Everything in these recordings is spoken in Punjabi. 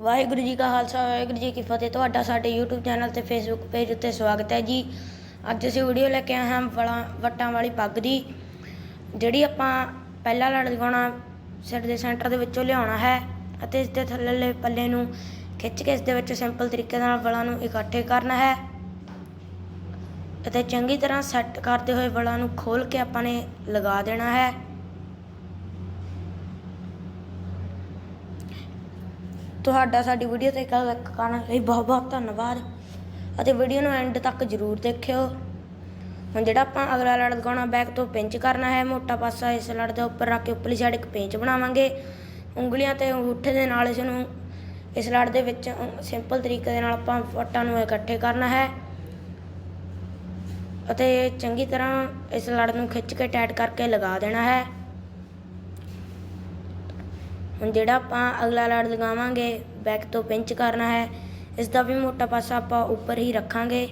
ਵਾਹਿਗੁਰੂ ਜੀ ਕਾ ਖਾਲਸਾ, ਵਾਹਿਗੁਰੂ ਜੀ ਕੀ ਫਤਿਹ। ਤੁਹਾਡਾ ਸਾਡੇ YouTube ਚੈਨਲ ਤੇ Facebook ਪੇਜ ਉੱਤੇ ਸਵਾਗਤ ਹੈ ਜੀ। ਅੱਜ ਅਸੀਂ ਵੀਡੀਓ ਲੈ ਕੇ ਆਏ ਹਾਂ ਵਲਾਂ, ਵੱਟਾਂ ਵਾਲੀ ਪੱਗ ਦੀ, ਜਿਹੜੀ ਆਪਾਂ ਪਹਿਲਾ ਲੜ ਲਗਾਉਣਾ, ਸਿਰ ਦੇ ਸੈਂਟਰ ਦੇ ਵਿੱਚੋਂ ਲਿਆਉਣਾ ਹੈ ਅਤੇ ਇਸ ਦੇ ਥੱਲੇਲੇ ਪੱਲੇ ਨੂੰ ਖਿੱਚ ਕੇ ਇਸ ਦੇ ਵਿੱਚ ਸਿੰਪਲ ਤਰੀਕੇ ਨਾਲ ਵਲਾਂ ਨੂੰ ਇਕੱਠੇ ਕਰਨਾ ਹੈ ਅਤੇ ਚੰਗੀ ਤਰ੍ਹਾਂ ਸੈੱਟ ਕਰਦੇ ਹੋਏ ਵਲਾਂ ਨੂੰ ਖੋਲ ਕੇ ਆਪਾਂ ਨੇ ਲਗਾ ਦੇਣਾ ਹੈ। ਤੁਹਾਡਾ ਸਾਡੀ ਵੀਡੀਓ ਤੇ ਕਲਿੱਕ ਕਰਨ ਲਈ ਬਹੁਤ ਬਹੁਤ ਧੰਨਵਾਦ। ਅਤੇ ਵੀਡੀਓ ਨੂੰ ਐਂਡ ਤੱਕ ਜ਼ਰੂਰ ਦੇਖਿਓ। ਹੁਣ ਜਿਹੜਾ ਆਪਾਂ ਅਗਲਾ ਲੜ ਲਗਾਉਣਾ ਬੈਕ ਤੋਂ ਪਿੰਚ ਕਰਨਾ ਹੈ, ਮੋਟਾ ਪਾਸਾ ਇਸ ਲੜ ਦੇ ਉੱਪਰ ਰੱਖ ਕੇ ਉੱਪਰਲੀ ਸਾਈਡ ਇੱਕ ਪਿੰਚ ਬਣਾਵਾਂਗੇ। ਉਂਗਲੀਆਂ ਤੇ ਅੰਗੂਠੇ ਦੇ ਨਾਲ ਇਸ ਨੂੰ, ਇਸ ਲੜ ਦੇ ਵਿੱਚ ਸਿੰਪਲ ਤਰੀਕੇ ਦੇ ਨਾਲ ਆਪਾਂ ਫੱਟਾਂ ਨੂੰ ਇਕੱਠੇ ਕਰਨਾ ਹੈ। ਅਤੇ ਚੰਗੀ ਤਰ੍ਹਾਂ ਇਸ ਲੜ ਨੂੰ ਖਿੱਚ ਕੇ ਟਾਈਟ ਕਰਕੇ ਲਗਾ ਦੇਣਾ ਹੈ। ਹੁਣ ਜਿਹੜਾ ਆਪਾਂ ਅਗਲਾ ਲੜ ਲਗਾਵਾਂਗੇ ਬੈਕ ਤੋਂ ਪਿੰਚ ਕਰਨਾ ਹੈ ਇਸ ਦਾ ਵੀ ਮੋਟਾ ਪਾਸਾ ਆਪਾਂ ਉੱਪਰ ਹੀ ਰੱਖਾਂਗੇ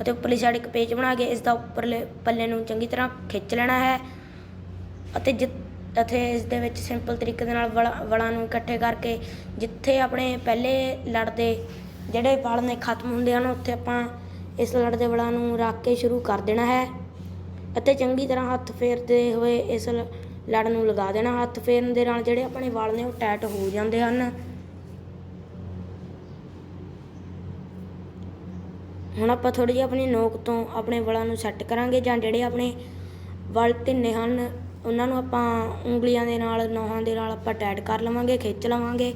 ਅਤੇ ਉੱਪਰਲੀ ਸਾਈਡ ਇੱਕ ਪੇਚ ਬਣਾ ਕੇ ਇਸ ਦਾ ਉੱਪਰਲੇ ਪੱਲੇ ਨੂੰ ਚੰਗੀ ਤਰ੍ਹਾਂ ਖਿੱਚ ਲੈਣਾ ਹੈ ਅਤੇ ਜਿ, ਅਤੇ ਇਸ ਦੇ ਵਿੱਚ ਸਿੰਪਲ ਤਰੀਕੇ ਦੇ ਨਾਲ ਵਲਾ, ਵਲਾਂ ਨੂੰ ਇਕੱਠੇ ਕਰਕੇ ਜਿੱਥੇ ਆਪਣੇ ਪਹਿਲੇ ਲੜਦੇ ਜਿਹੜੇ ਵਲ ਨੇ ਖਤਮ ਹੁੰਦੇ ਹਨ, ਉੱਥੇ ਆਪਾਂ ਇਸ ਲੜ ਦੇ ਵਲਾਂ ਨੂੰ ਰੱਖ ਕੇ ਸ਼ੁਰੂ ਕਰ ਦੇਣਾ ਹੈ ਅਤੇ ਚੰਗੀ ਤਰ੍ਹਾਂ ਹੱਥ ਫੇਰਦੇ ਹੋਏ ਇਸ ਲ- ਲੜ ਨੂੰ ਲਗਾ ਦੇਣਾ ਹੱਥ ਫੇਰਨ ਦੇ ਨਾਲ, ਜਿਹੜੇ ਆਪਣੇ ਵਾਲ ਨੇ ਉਹ ਟਾਈਟ ਹੋ ਜਾਂਦੇ ਹਨ। ਹੁਣ ਆਪਾਂ ਥੋੜੀ ਜਿਹੀ ਆਪਣੀ ਨੋਕ ਤੋਂ ਆਪਣੇ ਵਾਲਾਂ ਨੂੰ ਸੈੱਟ ਕਰਾਂਗੇ, ਜਾਂ ਜਿਹੜੇ ਆਪਣੇ ਵਾਲ ਢਿੱਨੇ ਹਨ, ਉਹਨਾਂ ਨੂੰ ਆਪਾਂ ਉਂਗਲੀਆਂ ਦੇ ਨਾਲ, ਨੋਹਾਂ ਦੇ ਨਾਲ ਆਪਾਂ ਟਾਈਟ ਕਰ ਲਵਾਂਗੇ, ਖਿੱਚ ਲਵਾਂਗੇ।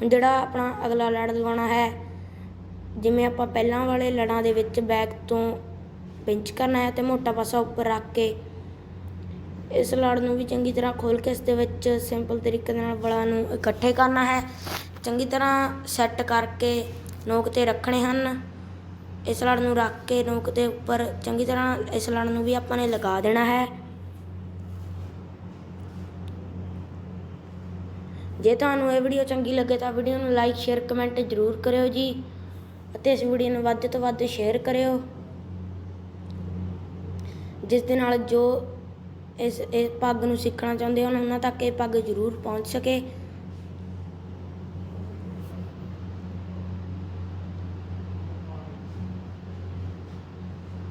ਹੁਣ ਜਿਹੜਾ ਆਪਣਾ ਅਗਲਾ ਲੜ ਲਗਾਉਣਾ ਹੈ, ਜਿਵੇਂ ਆਪਾਂ ਪਹਿਲਾਂ ਵਾਲੇ ਲੜਾਂ ਦੇ ਵਿੱਚ ਬੈਕ ਤੋਂ ਪਿੰਚ ਕਰਨਾ ਹੈ ਤੇ ਮੋਟਾ ਪਾਸਾ ਉੱਪਰ ਰੱਖ ਕੇ ਇਸ ਲੜ ਨੂੰ ਵੀ ਚੰਗੀ ਤਰ੍ਹਾਂ ਖੋਲ ਕੇ ਇਸ ਦੇ ਵਿੱਚ ਸਿੰਪਲ ਤਰੀਕੇ ਨਾਲ ਬਲਾਂ ਨੂੰ ਇਕੱਠੇ ਕਰਨਾ ਹੈ। ਚੰਗੀ ਤਰ੍ਹਾਂ ਸੈੱਟ ਕਰਕੇ ਨੋਕ ਤੇ ਰੱਖਣੇ ਹਨ। ਇਸ ਲੜ ਨੂੰ ਰੱਖ ਕੇ ਨੋਕ ਦੇ ਉੱਪਰ ਚੰਗੀ ਤਰ੍ਹਾਂ ਇਸ ਲੜ ਨੂੰ ਵੀ ਆਪਾਂ ਨੇ ਲਗਾ ਦੇਣਾ ਹੈ। ਜੇ ਤੁਹਾਨੂੰ ਇਹ ਵੀਡੀਓ ਚੰਗੀ ਲੱਗੇ ਤਾਂ ਵੀਡੀਓ ਨੂੰ ਲਾਈਕ ਸ਼ੇਅਰ ਕਮੈਂਟ ਜ਼ਰੂਰ ਕਰਿਓ ਜੀ ਅਤੇ ਇਸ ਵੀਡੀਓ ਨੂੰ ਵੱਧ ਤੋਂ ਵੱਧ ਸ਼ੇਅਰ ਕਰਿਓ। ਜਿਸ ਦੇ ਨਾਲ ਜੋ ਇਸ ਇਹ ਪੱਗ ਨੂੰ ਸਿੱਖਣਾ ਚਾਹੁੰਦੇ ਹਨ ਉਹਨਾਂ ਤੱਕ ਇਹ ਪੱਗ ਜ਼ਰੂਰ ਪਹੁੰਚ ਸਕੇ।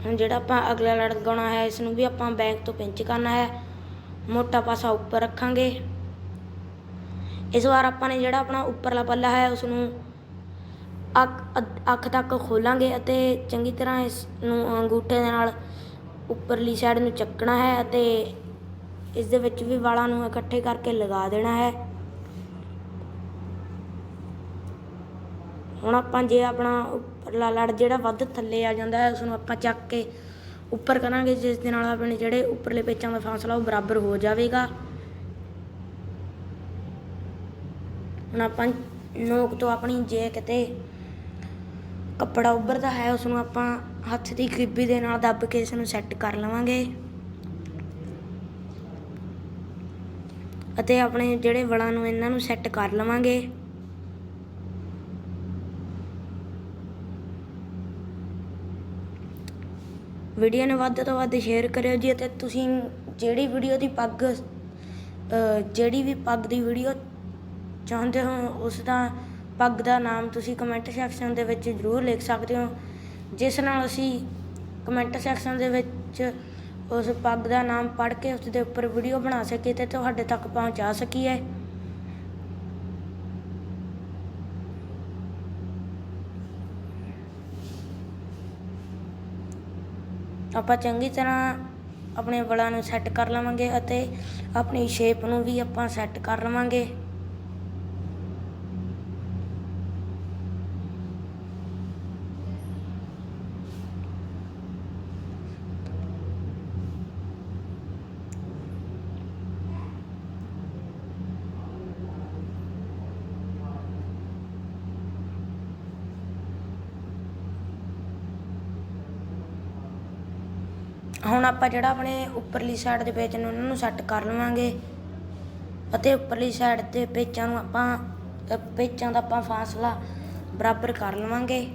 ਹੁਣ ਜਿਹੜਾ ਆਪਾਂ ਅਗਲਾ ਲੜ ਲਗਾਉਣਾ ਹੈ, ਇਸ ਨੂੰ ਵੀ ਆਪਾਂ ਬੈਕ ਤੋਂ ਪਿੰਚ ਕਰਨਾ ਹੈ। ਮੋਟਾ ਪਾਸਾ ਉੱਪਰ ਰੱਖਾਂਗੇ। ਇਸ ਵਾਰ ਆਪਾਂ ਨੇ ਜਿਹੜਾ ਆਪਣਾ ਉੱਪਰਲਾ ਪੱਲਾ ਹੈ ਉਸ ਨੂੰ ਅੱਖ ਅੱਖ ਤੱਕ ਖੋਲਾਂਗੇ ਅਤੇ ਚੰਗੀ ਤਰ੍ਹਾਂ ਇਸ ਨੂੰ ਅੰਗੂਠੇ ਦੇ ਨਾਲ ਉੱਪਰਲੀ ਸਾਈਡ ਨੂੰ ਚੱਕਣਾ ਹੈ ਅਤੇ ਇਸ ਦੇ ਵਿੱਚ ਵੀ ਵਾਲਾਂ ਨੂੰ ਇਕੱਠੇ ਕਰਕੇ ਲਗਾ ਦੇਣਾ ਹੈ। ਹੁਣ ਆਪਾਂ ਜੇ ਆਪਣਾ ਉੱਪਰਲਾ ਲੜ ਜਿਹੜਾ ਵੱਧ ਥੱਲੇ ਆ ਜਾਂਦਾ ਹੈ ਉਸ ਨੂੰ ਆਪਾਂ ਚੱਕ ਕੇ ਉੱਪਰ ਕਰਾਂਗੇ, ਜਿਸ ਦੇ ਨਾਲ ਆਪਣੇ ਜਿਹੜੇ ਉੱਪਰਲੇ ਪੇਚਾਂ ਦਾ ਫਾਸਲਾ ਉਹ ਬਰਾਬਰ ਹੋ ਜਾਵੇਗਾ। ਹੁਣ ਆਪਾਂ ਨੋਕ ਤੋਂ ਆਪਣੀ ਜੇ ਕਿਤੇ ਕੱਪੜਾ ਉੱਭਰਦਾ ਹੈ ਉਸ ਨੂੰ ਆਪਾਂ ਹੱਥ ਦੀ ਖਿੱਬੀ ਦੇ ਨਾਲ ਦੱਬ ਕੇ ਇਸ ਨੂੰ ਸੈੱਟ ਕਰ ਲਵਾਂਗੇ। ਅਤੇ ਆਪਣੇ ਜਿਹੜੇ ਵਲਾਂ ਨੂੰ ਇਹਨਾਂ ਨੂੰ ਸੈੱਟ ਕਰ ਲਵਾਂਗੇ। ਵੀਡੀਓ ਨੂੰ ਵੱਧ ਤੋਂ ਵੱਧ ਸ਼ੇਅਰ ਕਰਿਓ ਜੀ ਅਤੇ ਤੁਸੀਂ ਜਿਹੜੀ ਵੀਡੀਓ ਦੀ ਪੱਗ ਜਿਹੜੀ ਵੀ ਪੱਗ ਦੀ ਵੀਡੀਓ ਚਾਹੁੰਦੇ ਹੋ, ਉਸ ਦਾ ਪੱਗ ਦਾ ਨਾਮ ਤੁਸੀਂ ਕਮੈਂਟ ਸੈਕਸ਼ਨ ਦੇ ਵਿੱਚ ਜ਼ਰੂਰ ਲਿਖ ਸਕਦੇ ਹੋ। ਜਿਸ ਨਾਲ ਅਸੀਂ ਕਮੈਂਟ ਸੈਕਸ਼ਨ ਦੇ ਵਿੱਚ ਉਸ ਪੱਗ ਦਾ ਨਾਮ ਪੜ੍ਹ ਕੇ ਉਸ ਦੇ ਉੱਪਰ ਵੀਡੀਓ ਬਣਾ ਸਕੀਏ ਤੇ ਤੁਹਾਡੇ ਤੱਕ ਪਹੁੰਚਾ ਸਕੀਏ। ਆਪਾਂ ਚੰਗੀ ਤਰ੍ਹਾਂ ਆਪਣੇ ਵਲਾਂ ਨੂੰ ਸੈੱਟ ਕਰ ਲਵਾਂਗੇ ਅਤੇ ਆਪਣੀ ਸ਼ੇਪ ਨੂੰ ਵੀ ਆਪਾਂ ਸੈੱਟ ਕਰ ਲਵਾਂਗੇ। ਹੁਣ ਆਪਾਂ ਜਿਹੜਾ ਆਪਣੇ ਉੱਪਰਲੀ ਸਾਈਡ ਦੇ ਪੇਚ ਨੇ ਉਹਨਾਂ ਨੂੰ ਸੈੱਟ ਕਰ ਲਵਾਂਗੇ ਅਤੇ ਉੱਪਰਲੀ ਸਾਈਡ ਦੇ ਪੇਚਾਂ ਨੂੰ ਆਪਾਂ ਪੇਚਾਂ ਦਾ ਆਪਾਂ ਫਾਸਲਾ ਬਰਾਬਰ ਕਰ ਲਵਾਂਗੇ।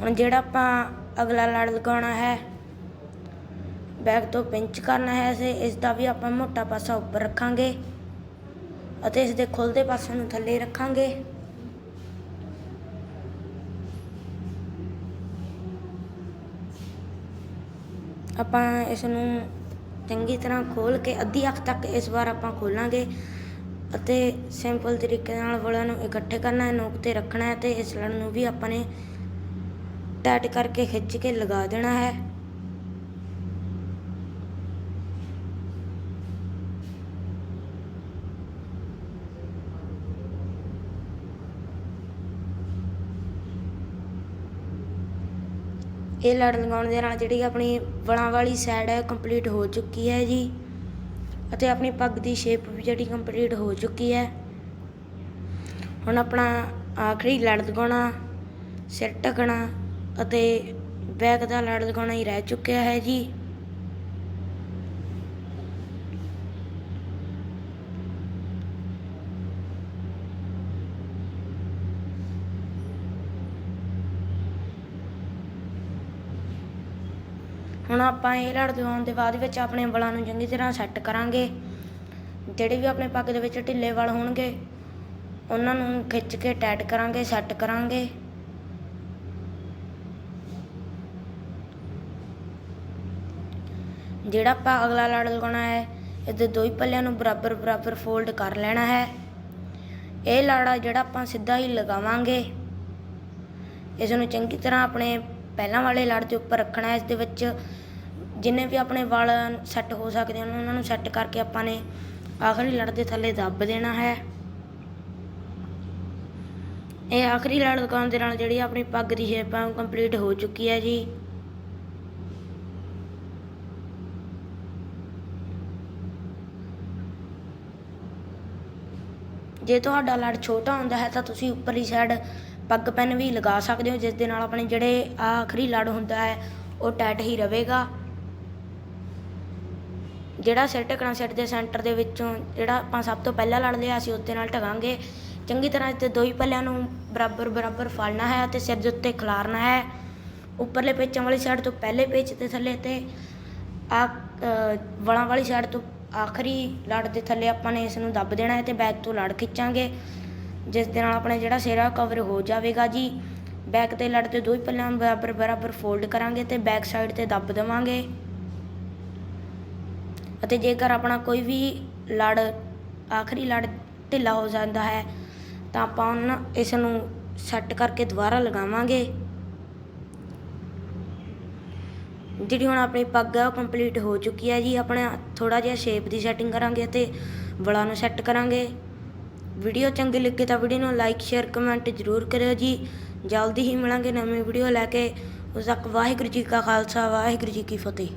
ਹੁਣ ਜਿਹੜਾ ਆਪਾਂ ਅਗਲਾ ਲੜ ਲਗਾਉਣਾ ਹੈ ਬੈਗ ਤੋਂ ਪਿੰਚ ਕਰਨਾ ਹੈ ਇਸੇ ਇਸ ਦਾ ਵੀ ਆਪਾਂ ਮੋਟਾ ਪਾਸਾ ਉੱਪਰ ਰੱਖਾਂਗੇ ਅਤੇ ਇਸ ਦੇ ਖੁੱਲਦੇ ਪਾਸੇ ਨੂੰ ਥੱਲੇ ਰੱਖਾਂਗੇ। ਆਪਾਂ ਇਸ ਨੂੰ ਚੰਗੀ ਤਰ੍ਹਾਂ ਖੋਲ ਕੇ ਅੱਧੀ ਅੱਖ ਤੱਕ ਇਸ ਵਾਰ ਆਪਾਂ ਖੋਲਾਂਗੇ ਅਤੇ ਸਿੰਪਲ ਤਰੀਕੇ ਨਾਲ ਵਲਾਂ ਨੂੰ ਇਕੱਠੇ ਕਰਨਾ ਹੈ, ਨੋਕ ਤੇ ਰੱਖਣਾ ਹੈ ਤੇ ਇਸ ਲੜ ਨੂੰ ਵੀ ਆਪਾਂ ਨੇ ਟਾਈਟ ਕਰਕੇ ਖਿੱਚ ਕੇ ਲਗਾ ਦੇਣਾ ਹੈ। ਇਹ ਲੜ ਲਗਾਉਣ ਦੇ ਨਾਲ ਜਿਹੜੀ ਆਪਣੀ ਵਲਾਂ ਵਾਲੀ ਸਾਈਡ ਹੈ ਕੰਪਲੀਟ ਹੋ ਚੁੱਕੀ ਹੈ ਜੀ। ਅਤੇ ਆਪਣੀ ਪੱਗ ਦੀ ਸ਼ੇਪ ਵੀ ਜਿਹੜੀ ਕੰਪਲੀਟ ਹੋ ਚੁੱਕੀ ਹੈ। ਹੁਣ ਆਪਣਾ ਆਖਰੀ ਲੜ ਲਗਾਉਣਾ, ਸਿਰ ਢਕਣਾ ਅਤੇ ਬੈਕ ਦਾ ਲੜ ਲਗਾਉਣਾ ਹੀ ਰਹਿ ਚੁੱਕਿਆ ਹੈ ਜੀ। ਹੁਣ ਆਪਾਂ ਇਹ ਲੜ ਲਗਾਉਣ ਦੇ ਬਾਅਦ ਵਿੱਚ ਆਪਣੇ ਵਾਲਾਂ ਨੂੰ ਚੰਗੀ ਤਰ੍ਹਾਂ ਸੈੱਟ ਕਰਾਂਗੇ। ਜਿਹੜੇ ਵੀ ਆਪਣੇ ਪੱਗ ਦੇ ਵਿੱਚ ਢਿੱਲੇ ਵਾਲ ਹੋਣਗੇ, ਉਹਨਾਂ ਨੂੰ ਖਿੱਚ ਕੇ ਟਾਈਟ ਕਰਾਂਗੇ, ਸੈੱਟ ਕਰਾਂਗੇ। ਜਿਹੜਾ ਆਪਾਂ ਅਗਲਾ ਲੜ ਲਗਾਉਣਾ ਹੈ, ਇਹਦੇ ਦੋ ਹੀ ਪੱਲਿਆਂ ਨੂੰ ਬਰਾਬਰ ਬਰਾਬਰ ਫੋਲਡ ਕਰ ਲੈਣਾ ਹੈ। ਇਹ ਲਾੜਾ ਜਿਹੜਾ ਆਪਾਂ ਸਿੱਧਾ ਹੀ ਲਗਾਵਾਂਗੇ। ਇਸ ਨੂੰ ਚੰਗੀ ਤਰ੍ਹਾਂ ਆਪਣੇ ਪਹਿਲਾਂ ਵਾਲੇ ਲੜ ਦੇ ਉੱਪਰ ਰੱਖਣਾ ਇਸ ਦੇ ਵਿੱਚ ਜਿੰਨੇ ਵੀ ਆਪਣੇ ਵਾਲ ਸੈੱਟ ਹੋ ਸਕਦੇ ਹਨ, ਉਹਨਾਂ ਨੂੰ ਸੈੱਟ ਕਰਕੇ ਆਪਾਂ ਨੇ ਆਖਰੀ ਲੜ ਦੇ ਥੱਲੇ ਦੱਬ ਦੇਣਾ ਹੈ। ਇਹ ਆਖਰੀ ਲੜ ਲਗਾਉਣ ਦੇ ਨਾਲ ਜਿਹੜੀ ਆਪਣੀ ਪੱਗ ਦੀ ਸ਼ੇਪ ਹੈ ਕੰਪਲੀਟ ਹੋ ਚੁੱਕੀ ਹੈ ਜੀ। ਜੇ ਤੁਹਾਡਾ ਲੜ ਛੋਟਾ ਹੁੰਦਾ ਹੈ, ਤਾਂ ਤੁਸੀਂ ਉੱਪਰਲੀ ਸਾਈਡ ਪੱਗ ਪੈਨ ਵੀ ਲਗਾ ਸਕਦੇ ਹੋ, ਜਿਸ ਦੇ ਨਾਲ ਆਪਣੇ ਜਿਹੜੇ ਆਖਰੀ ਲੜ ਹੁੰਦਾ ਹੈ, ਉਹ ਟਾਈਟ ਹੀ ਰਹੇਗਾ। ਜਿਹੜਾ ਸਿਰ ਢਕਣਾ ਸਿਰ ਦੇ ਸੈਂਟਰ ਦੇ ਵਿੱਚੋਂ ਜਿਹੜਾ ਆਪਾਂ ਸਭ ਤੋਂ ਪਹਿਲਾਂ ਲੜ ਲਿਆ, ਅਸੀਂ ਉੱਤੇ ਨਾਲ ਢਕਾਂਗੇ। ਚੰਗੀ ਤਰ੍ਹਾਂ ਇੱਥੇ ਦੋ ਹੀ ਪੱਲਿਆਂ ਨੂੰ ਬਰਾਬਰ ਬਰਾਬਰ ਫੜਨਾ ਹੈ ਅਤੇ ਸਿਰ ਦੇ ਉੱਤੇ ਖਿਲਾਰਨਾ ਹੈ। ਉੱਪਰਲੇ ਪੇਚਾਂ ਵਾਲੀ ਸਾਈਡ ਤੋਂ ਪਹਿਲੇ ਪੇਚ ਤੇ ਥੱਲੇ ਤੇ ਆ ਵਲਾਂ ਵਾਲੀ ਸਾਈਡ ਤੋਂ ਆਖਰੀ ਲੜ ਦੇ ਥੱਲੇ ਆਪਾਂ ਨੇ ਇਸ ਨੂੰ ਦੱਬ ਦੇਣਾ ਹੈ ਤੇ ਬੈਕ ਤੋਂ ਲੜ ਖਿੱਚਾਂਗੇ। ਜਿਸ ਦੇ ਨਾਲ ਆਪਣਾ ਜਿਹੜਾ ਸਿਰਾ ਕਵਰ ਹੋ ਜਾਵੇਗਾ ਜੀ। ਬੈਕ ਤੇ ਲੜ ਤੇ ਦੋ ਹੀ ਪੱਲਿਆਂ ਨੂੰ ਬਰਾਬਰ ਬਰਾਬਰ ਫੋਲਡ ਕਰਾਂਗੇ ਤੇ ਬੈਕ ਸਾਈਡ ਤੇ ਦੱਬ ਦੇਵਾਂਗੇ। ਅਤੇ ਜੇਕਰ ਆਪਣਾ ਕੋਈ ਵੀ ਲੜ ਆਖਰੀ ਲੜ ਢਿੱਲਾ ਹੋ ਜਾਂਦਾ ਹੈ, ਤਾਂ ਆਪਾਂ ਉਹਨਾਂ ਇਸ ਨੂੰ ਸੈੱਟ ਕਰਕੇ ਦੁਬਾਰਾ ਲਗਾਵਾਂਗੇ। ਜਿਹੜੀ ਹੁਣ ਆਪਣੀ ਪੱਗ ਹੈ ਉਹ ਕੰਪਲੀਟ ਹੋ ਚੁੱਕੀ ਹੈ ਜੀ। ਆਪਣਾ ਥੋੜਾ ਜਿਹਾ ਸ਼ੇਪ ਦੀ ਸੈਟਿੰਗ ਕਰਾਂਗੇ ਤੇ ਵਲਾਂ ਨੂੰ ਸੈੱਟ ਕਰਾਂਗੇ। ਵੀਡੀਓ ਚੰਗੀ ਲੱਗੇ ਤਾਂ ਵੀਡੀਓ ਨੂੰ ਲਾਈਕ ਸ਼ੇਅਰ ਕਮੈਂਟ ਜ਼ਰੂਰ ਕਰਿਓ ਜੀ। ਜਲਦੀ ਹੀ ਮਿਲਾਂਗੇ ਨਵੀਂ ਵੀਡੀਓ ਲੈ ਕੇ। ਉਸ ਤੱਕ ਵਾਹਿਗੁਰੂ ਜੀ ਕਾ ਖਾਲਸਾ, ਵਾਹਿਗੁਰੂ ਜੀ ਕੀ ਫਤਿਹ।